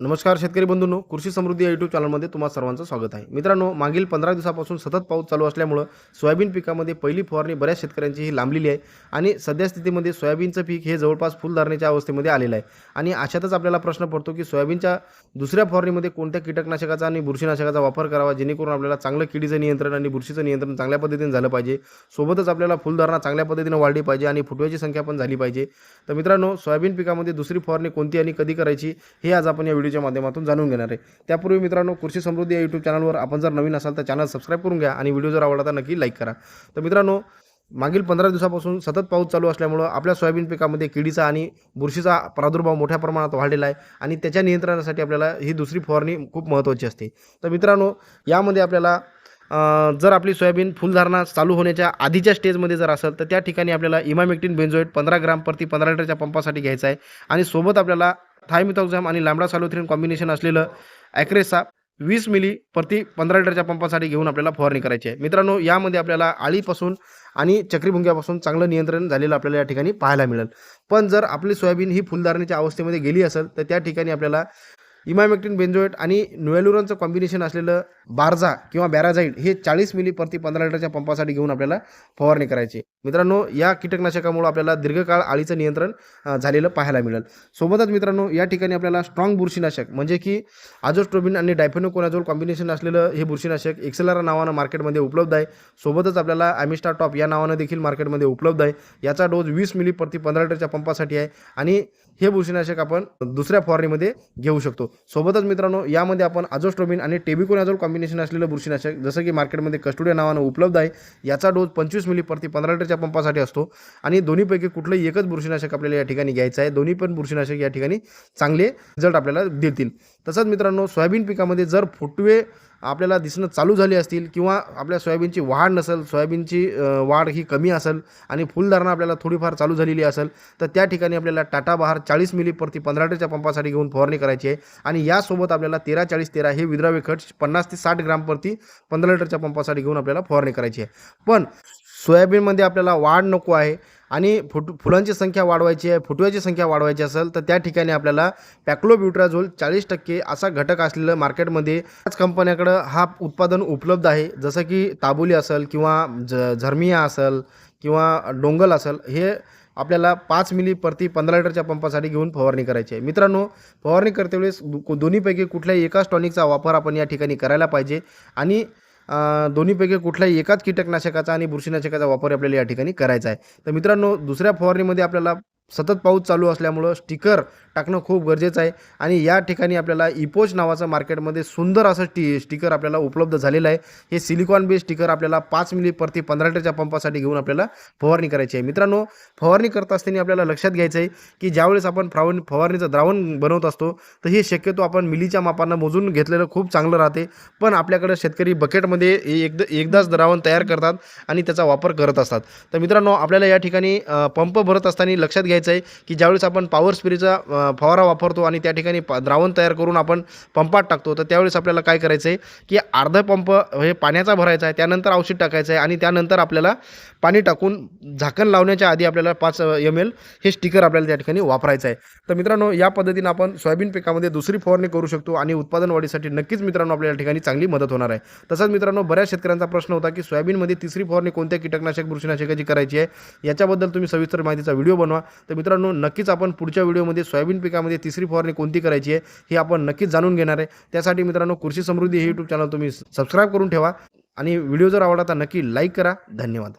नमस्कार शेतकरी बंधूंनो कृषी समृद्धी या यूट्यूब चॅनलमध्ये तुम्हाला सर्वांचं स्वागत आहे. मित्रांनो मागील पंधरा दिवसापासून सतत पाऊस चालू असल्यामुळं सोयाबीन पिकामध्ये पहिली फवारणी बऱ्याच शेतकऱ्यांची ही लांबलेली आहे आणि सध्या स्थितीमध्ये सोयाबीनचं पीक हे जवळपास फुलधारणेच्या अवस्थेमध्ये आलेलं आहे. आणि अशातच आपल्याला प्रश्न पडतो की सोयाबीनच्या दुसऱ्या फवारणीमध्ये कोणत्या कीटकनाशकाचा आणि बुरशीनाशकाचा वापर करावा जेणेकरून आपल्याला चांगलं किडीचं नियंत्रण आणि बुरशीचं नियंत्रण चांगल्या पद्धतीने झालं पाहिजे. सोबतच आपल्याला फुलधारणा चांगल्या पद्धतीने वाढली पाहिजे आणि फुटव्याची संख्या पण झाली पाहिजे. तर मित्रांनो सोयाबीन पिकामध्ये दुसरी फवारणी कोणती आणि कधी करायची हे आज आपण या व्हिडिओच्या माध्यमातून जाणून घेणार आहे. त्यापूर्वी मित्रांनो कृषी समृद्धी या यूट्यूब चॅनलवर आपण जर नवीन असाल तर चॅनल सबस्क्राईब करून घ्या आणि व्हिडिओ जर आवडला तर नक्की लाईक करा. तर मित्रांनो मागील पंधरा दिवसापासून सतत पाऊस चालू असल्यामुळं आपल्या सोयाबीन पिकामध्ये किडीचा आणि बुरशीचा प्रादुर्भाव मोठ्या प्रमाणात वाढलेला आहे आणि त्याच्या नियंत्रणासाठी आपल्याला ही दुसरी फवारणी खूप महत्त्वाची असते. तर मित्रांनो यामध्ये आपल्याला जर आपली सोयाबीन फुलधारणा चालू होण्याच्या आधीच्या स्टेजमध्ये जर असेल तर त्या ठिकाणी आपल्याला इमामेक्टिन बेन्झोएट पंधरा ग्राम प्रति पंधरा लिटरच्या पंपासाठी घ्यायचा आहे आणि सोबत आपल्याला थायमिथॉक्झॅम आणि लांबडा सॅलोथ्रिन कॉम्बिनेशन असलेलं ॲक्रेसा वीस मिली प्रति पंधरा लिटरच्या पंपासाठी घेऊन आपल्याला फवारणी करायची आहे. मित्रांनो यामध्ये आपल्याला आळीपासून आणि चक्रीभुंग्यापासून चांगलं नियंत्रण झालेलं आपल्याला या ठिकाणी पाहायला मिळेल. पण जर आपली सोयाबीन ही फुलधारणीच्या अवस्थेमध्ये गेली असेल तर त्या ठिकाणी आपल्याला इमामेक्टिन बेंजोएट आणि नुएलुरनचं कॉम्बिनेशन असलेलं बार्झा किंवा बॅराझाईड हे चाळीस मिली प्रति पंधरा लिटरच्या पंपासाठी घेऊन आपल्याला फवारणी करायची. मित्रांनो या कीटकनाशकामुळे आपल्याला दीर्घकाळ आळीचं नियंत्रण झालेलं पाहायला मिळेल. सोबतच मित्रांनो या ठिकाणी आपल्याला स्ट्रॉंग बुरशीनाशक म्हणजे की आजोस्ट्रोबिन आणि डायफेनोकोनाझोल कॉम्बिनेशन असलेलं हे बुरशीनाशक एक्सेलरा नावानं मार्केटमध्ये उपलब्ध आहे. सोबतच आपल्याला ॲमिस्टा टॉप या नावानं देखील मार्केटमध्ये उपलब्ध आहे. याचा डोस वीस मिली प्रति पंधरा लिटरच्या पंपासाठी आहे. आणि हे बुरशीनाशक आपण दुसऱ्या फवारणीमध्ये घेऊ शकतो. सोबतच मित्रांनो यामध्ये आपण आजोस्ट्रोबिन आणि टेबिकोनाझोल कॉम्बिनेशन असलेलं बुरशीनाशक जसं की मार्केटमध्ये कस्टुडिया नावानं उपलब्ध आहे याचा डोस पंचवीस मिली प्रति पंधरा लिटरच्या पंपासाठी असतो. आणि दोन्हीपैकी कुठलंही एकच बुरशीनाशक आपल्याला या ठिकाणी घ्यायचं आहे. दोन्ही पण बुरशीनाशक या ठिकाणी चांगले रिझल्ट आपल्याला देतील. तसंच मित्रांनो सोयाबीन पिकामध्ये जर फुटवे आपल्याला दिसणं चालू झाली असतील किंवा आपल्या सोयाबीनची वाढ नसेल सोयाबीनची वाढ ही कमी असेल आणि फुलधारणा आपल्याला थोडीफार चालू झालेली असेल तर त्या ठिकाणी आपल्याला टाटा बहार चाळीस मिली प्रति पंधरा लिटरच्या पंपासाठी घेऊन फवारणी करायची आहे. आणि यासोबत आपल्याला तेरा चाळीस तेरा हे विद्राव्य खत पन्नास ते साठ ग्राम प्रति पंधरा लिटरच्या पंपासाठी घेऊन आपल्याला फवारणी करायची आहे. पण सोयाबीनमध्ये आपल्याला वाढ नको आहे. आणि फुट फुलांची संख्या वाढवायची आहे फुटव्याची संख्या वाढवायची असेल तर त्या ठिकाणी आपल्याला पॅक्लोब्युट्राझोल चाळीस टक्के असा घटक असलेलं मार्केटमध्ये त्याच कंपन्याकडं हा उत्पादन उपलब्ध आहे. जसं की ताबुली असेल किंवा ज झर्मिया असेल किंवा डोंगल असेल हे आपल्याला पाच मिली प्रति पंधरा लिटरच्या पंपासाठी घेऊन फवारणी करायची आहे. मित्रांनो फवारणी करते वेळेस दोन्हीपैकी कुठल्याही एकाच टॉनिकचा वापर आपण या ठिकाणी करायला पाहिजे. आणि दोन्हीपैकी कुठल्याही एकाच कीटकनाशकाचा आणि बुरशीनाशकाचा वापर आपल्याला या ठिकाणी करायचा आहे. तर मित्रांनो दुसऱ्या फवारणीमध्ये आपल्याला सतत पाऊस चालू असल्यामुळं स्टिकर टाकणं खूप गरजेचं आहे. आणि या ठिकाणी आपल्याला इपोच नावाचं मार्केटमध्ये सुंदर असं टी स्टिकर आपल्याला उपलब्ध झालेलं आहे. हे सिलिकॉन बेस स्टिकर आपल्याला पाच मिली प्रति पंधरा लिटरच्या पंपासाठी घेऊन आपल्याला फवारणी करायची आहे. मित्रांनो फवारणी करत असताना आपल्याला लक्षात घ्यायचं आहे की ज्यावेळेस आपण फ्रावण फवारणीचं द्रावण बनवत असतो तर हे शक्यतो आपण मिलीच्या मापानं मोजून घेतलेलं खूप चांगलं राहते. पण आपल्याकडे शेतकरी बकेटमध्ये हे एकदा एकदाच द्रावण तयार करतात आणि त्याचा वापर करत असतात. तर मित्रांनो आपल्याला या ठिकाणी पंप भरत असताना लक्षात घ्यायचं आहे की ज्यावेळेस आपण पॉवर स्प्रेचा फवारा वापरतो आणि त्या ठिकाणी प द्रावण तयार करून आपण पंपात टाकतो तर त्यावेळेस आपल्याला काय करायचं आहे की अर्धा पंप हे पाण्याचा भरायचा आहे त्यानंतर औषध टाकायचं आहे आणि त्यानंतर आपल्याला पाणी टाकून झाकण लावण्याच्या आधी आपल्याला पाच एम एल हे स्टिकर आपल्याला त्या ठिकाणी वापरायचं आहे. तर मित्रांनो या पद्धतीनं आपण सोयाबीन पिकामध्ये दुसरी फवारणी करू शकतो आणि उत्पादन वाढीसाठी नक्कीच मित्रांनो आपल्या ठिकाणी चांगली मदत होणार आहे. तसंच मित्रांनो बऱ्याच शेतकऱ्यांचा प्रश्न होता की सोयाबीनमध्ये तिसरी फवारणी कोणत्या कीटकनाशक बुरशीनाशकाची करायची आहे? याच्याबद्दल तुम्ही सविस्तर माहितीचा व्हिडिओ बनवा. तर मित्रांनो नक्कीच आपण पुढच्या व्हिडिओमध्ये सोयाबीन पिकामध्ये तिसरी फवारणी कोणती करायची आहे हे आपण नक्कीच जाणून घेणार आहे. त्यासाठी मित्रांनो कृषी समृद्धी हे यूट्यूब चॅनल तुम्ही सबस्क्राईब करून ठेवा. आणि व्हिडिओ जर आवडला तर नक्की लाईक करा. धन्यवाद.